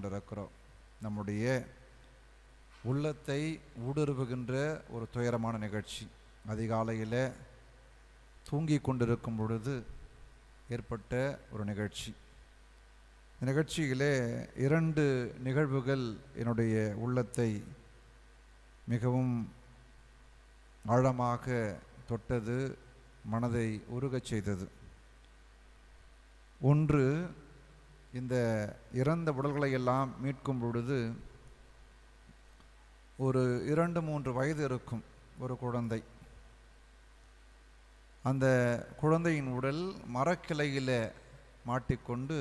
கொண்டிருக்கிறோம். நம்முடைய உள்ளத்தை ஊடுருவுகின்ற ஒரு துயரமான நிகழ்ச்சி. அதிகாலையில் தூங்கி கொண்டிருக்கும் பொழுது ஏற்பட்ட ஒரு நிகழ்ச்சி. இந்த நிகழ்ச்சியிலே இரண்டு நிகழ்வுகள் என்னுடைய உள்ளத்தை மிகவும் ஆழமாக தொட்டது மனதை உருகச் செய்தது. ஒன்று இந்த இறந்த உடல்களை எல்லாம் மீட்கும் பொழுது ஒரு இரண்டு மூன்று வயது இருக்கும் ஒரு குழந்தை. அந்த குழந்தையின் உடல் மரக்கிளையில் மாட்டிக்கொண்டு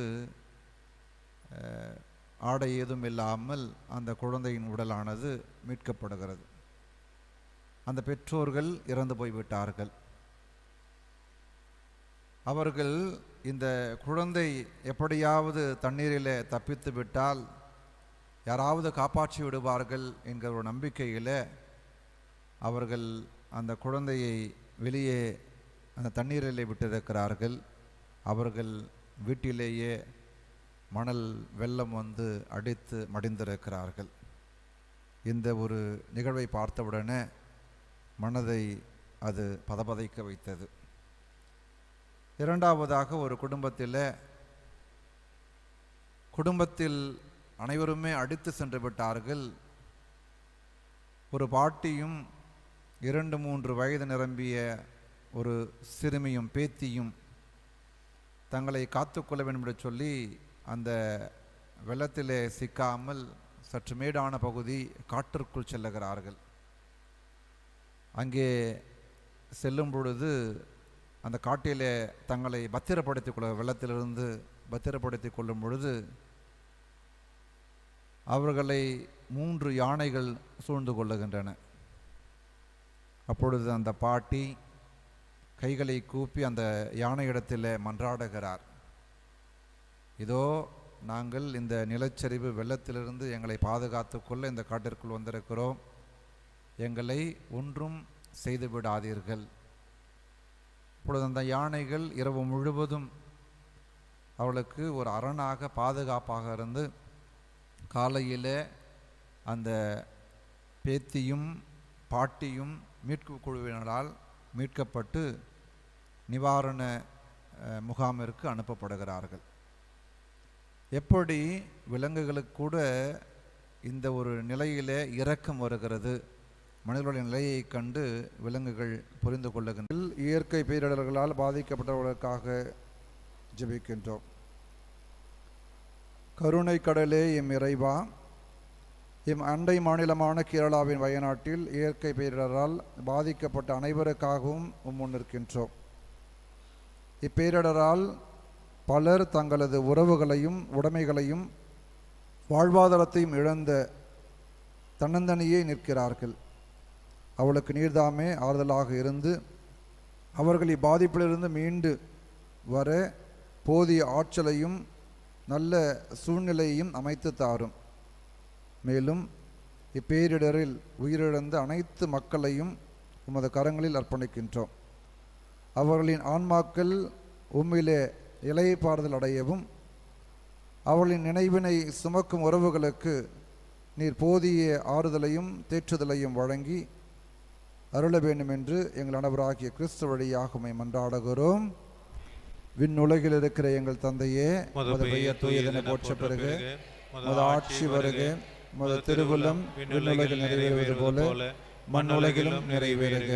ஆடை ஏதும் இல்லாமல் அந்த குழந்தையின் உடலானது மீட்கப்படுகிறது. அந்த பெற்றோர்கள் இறந்து போய்விட்டார்கள். அவர்கள் இந்த குழந்தை எப்படியாவது தண்ணீரில் தப்பித்து விட்டால் யாராவது காப்பாற்றி விடுவார்கள் என்கிற ஒரு நம்பிக்கையில் அவர்கள் அந்த குழந்தையை வெளியே அந்த தண்ணீரில் விட்டிருக்கிறார்கள். அவர்கள் வீட்டிலேயே மணல் வெள்ளம் வந்து அடித்து மடிந்திருக்கிறார்கள். இந்த ஒரு நிகழ்வை பார்த்தவுடனே மனதை அது பதபதைக்க வைத்தது. இரண்டாவதாக ஒரு குடும்பத்தில் குடும்பத்தில் அனைவருமே அடித்து சென்று விட்டார்கள். ஒரு பாட்டியும் இரண்டு மூன்று வயது நிரம்பிய ஒரு சிறுமியும் பேத்தியும் தங்களை காத்துக்கொள்ள வேண்டும் என்று சொல்லி அந்த வெள்ளத்திலே சிக்காமல் சற்று மேடான பகுதி காட்டிற்குள் செல்லுகிறார்கள். அங்கே செல்லும் பொழுது அந்த காட்டிலே தங்களை பத்திரப்படுத்திக் கொள்ள வெள்ளத்திலிருந்து பத்திரப்படுத்திக் கொள்ளும் பொழுது அவர்களை மூன்று யானைகள் சூழ்ந்து கொள்ளுகின்றன. அப்பொழுது அந்த பாட்டி கைகளை கூப்பி அந்த யானையிடத்தில் மன்றாடுகிறார். இதோ நாங்கள் இந்த நிலச்சரிவு வெள்ளத்திலிருந்து எங்களை பாதுகாத்து கொள்ள இந்த காட்டிற்குள் வந்திருக்கிறோம். எங்களை ஒன்றும் செய்து விடாதீர்கள் இப்பொழுது அந்த யானைகள் இரவு முழுவதும் அவளுக்கு ஒரு அரணாக பாதுகாப்பாக இருந்து காலையில் அந்த பேத்தியும் பாட்டியும் மீட்பு குழுவினரால் மீட்கப்பட்டு நிவாரண முகாமிற்கு அனுப்பப்படுகிறார்கள். எப்படி விலங்குகளுக்கு கூட இந்த ஒரு நிலையிலே இரக்கம் வருகிறது? மனிதர்களுடைய நிலையை கண்டு விலங்குகள் புரிந்து கொள்ளுகின்ற இயற்கை பேரிடர்களால் பாதிக்கப்பட்டவர்களுக்காக ஜெபிக்கின்றோம். கருணை கடலே எம் இறைவா எம் அண்டை மாநிலமான கேரளாவின் வயநாட்டில் இயற்கை பேரிடரால் பாதிக்கப்பட்ட அனைவருக்காகவும் உம் நிற்கின்றோம். இப்பேரிடரால் பலர் தங்களது உறவுகளையும் உடைமைகளையும் வாழ்வாதாரத்தையும் இழந்த தன்னந்தனியே நிற்கிறார்கள். அவளுக்கு நீர்தாமே ஆறுதலாக இருந்து அவர்கள் இப்பாதிப்பிலிருந்து மீண்டு வர போதிய ஆற்றலையும் நல்ல சூழ்நிலையையும் அமைத்து தாரும். மேலும் இப்பேரிடரில் உயிரிழந்த அனைத்து மக்களையும் உமது கரங்களில் அர்ப்பணிக்கின்றோம். அவர்களின் ஆன்மாக்கள் உம்மிலே இலைப்பாறுதல் அடையவும் அவர்களின் நினைவினை சுமக்கும் உறவுகளுக்கு நீர் போதிய ஆறுதலையும் தேற்றுதலையும் வழங்கி அருள வேண்டும் என்று எங்கள் அனைவராகிய கிறிஸ்து வழியாக உம்மை மன்றாடுகிறோம். விண்ணுலகில் இருக்கிற எங்கள் தந்தையே தூயதென போற்ற பிறகு உமது ஆட்சி வருக உமது திருவுள்ளம் விண்ணுலகில் நிறைவேறுவது போல மண்ணுலகிலும் நிறைவேறுக.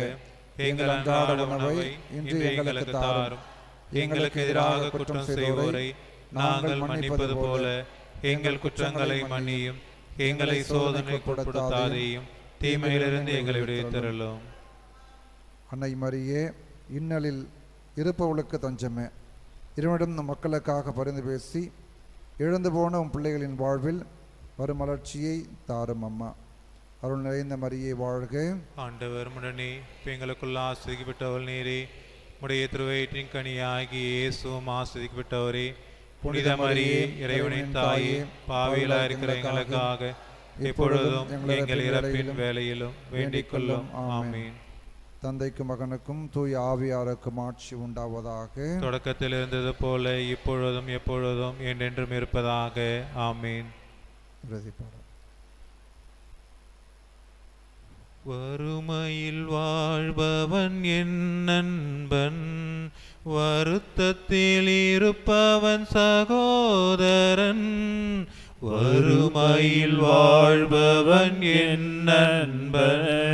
எங்கள் அன்றாட உணவை இன்று எங்களுக்கு தாரும். எங்களுக்கு எதிராக குற்றம் செய்வோரை நாங்கள் மன்னிப்பது போல. எங்கள் குற்றங்களை மன்னியும். எங்களை சோதனை கொடுத்தாதையும் தீமையிலிருந்து எங்களை விடுவித்தருளும் அன்னை மரியே இன்னலில் இருப்பவளுக்கு தஞ்சமே. இருவரிடம் நம் மக்களுக்காக பரிந்து பேசி இழந்து போன உன் பிள்ளைகளின் வாழ்வில் வரும் மலர்ச்சியை தாரும் அம்மா. அருள் நிறைந்த மரியே வாழ்க. ஆண்டவர் முடனே எங்களுக்குள்ள ஆஸ்வதிக்கப்பட்டவள் நீரே. உடைய திருவயிற்றின் கனியாகி இயேசுவும் ஆஸ்வதிக்கப்பட்டவரே புனித மரியே இறைவனின் தாயே பாவியிலா இருக்கிற எங்களுக்காக இப்பொழுதும் எங்கள் இறப்பின் வேலையிலும் வேண்டிக் கொள்ளும். ஆமீன். தந்தைக்கும் மகனுக்கும் தூய ஆவியாருக்கும் ஆட்சி உண்டாவதாக. தொடக்கத்தில் இருந்தது போல இப்பொழுதும் எப்பொழுதும் என்றென்றும் இருப்பதாக. ஆமீன். வறுமையில் வாழ்பவன் என் நண்பன் வருத்தத்தில் இருப்பவன் சகோதரன். வறுமையில் வாழ்பவன் என் நண்பன்.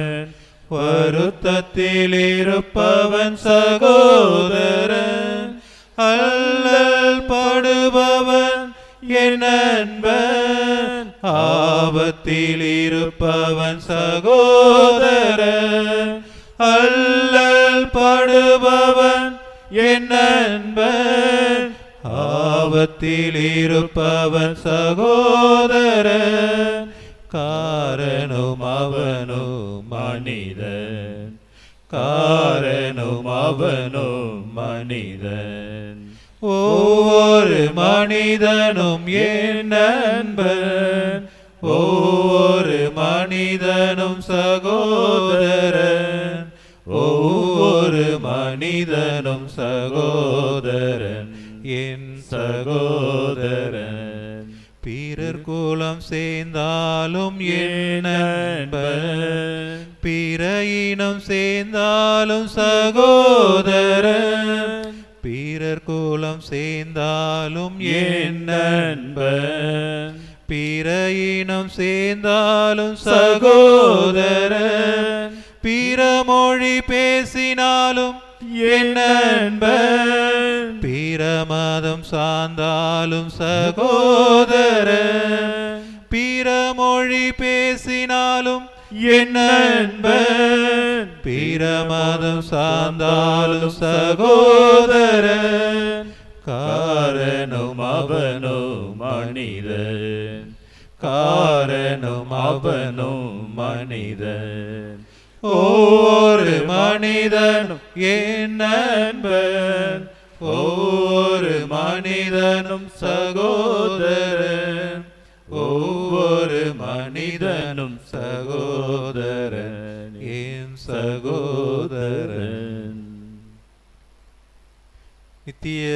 வருத்தத்தில் இருப்பவன் சகோதரன். அல்லல் படுபவன் என் நண்பன். ஆபத்தில் இருப்பவன் சகோதரன். அல்லல் படுபவன் என் நண்பன். ஆபத்தில் இருப்பவன் சகோதரன். காரணம் அவனும் மனிதன். காரணம் அவனும் மனிதன். ஒவ்வொரு மனிதனும் என் நண்பன். ஒவ்வொரு மனிதனும் சகோதரன். ஒவ்வொரு மனிதனும் சகோதரன். என் சகோதரன். பிறர் குலம் சேர்ந்தாலும் என் நண்பன். பிற இனம் சேர்ந்தாலும் சகோதரன். பிறர் கோலம் சேர்ந்தாலும் என் நண்பன். பிற இனம் சேர்ந்தாலும் சகோதரன். பிற மொழி பேசினாலும் என் நண்பன். பிற மதம் சார்ந்தாலும் சகோதரன். பேசினாலும் என் சார்ந்தாலும் சகோதரன் காரணம் அவனோ மனிதன் காரணம் அவனோ மனிதன். ஒவ்வொரு மனிதனும் என்னன்பன் நண்பன் ஒவ்வொரு மனிதனும் சகோதரன். ஒவ்வொரு மனிதனும் சகோதரன் என் சகோதரன். நித்திய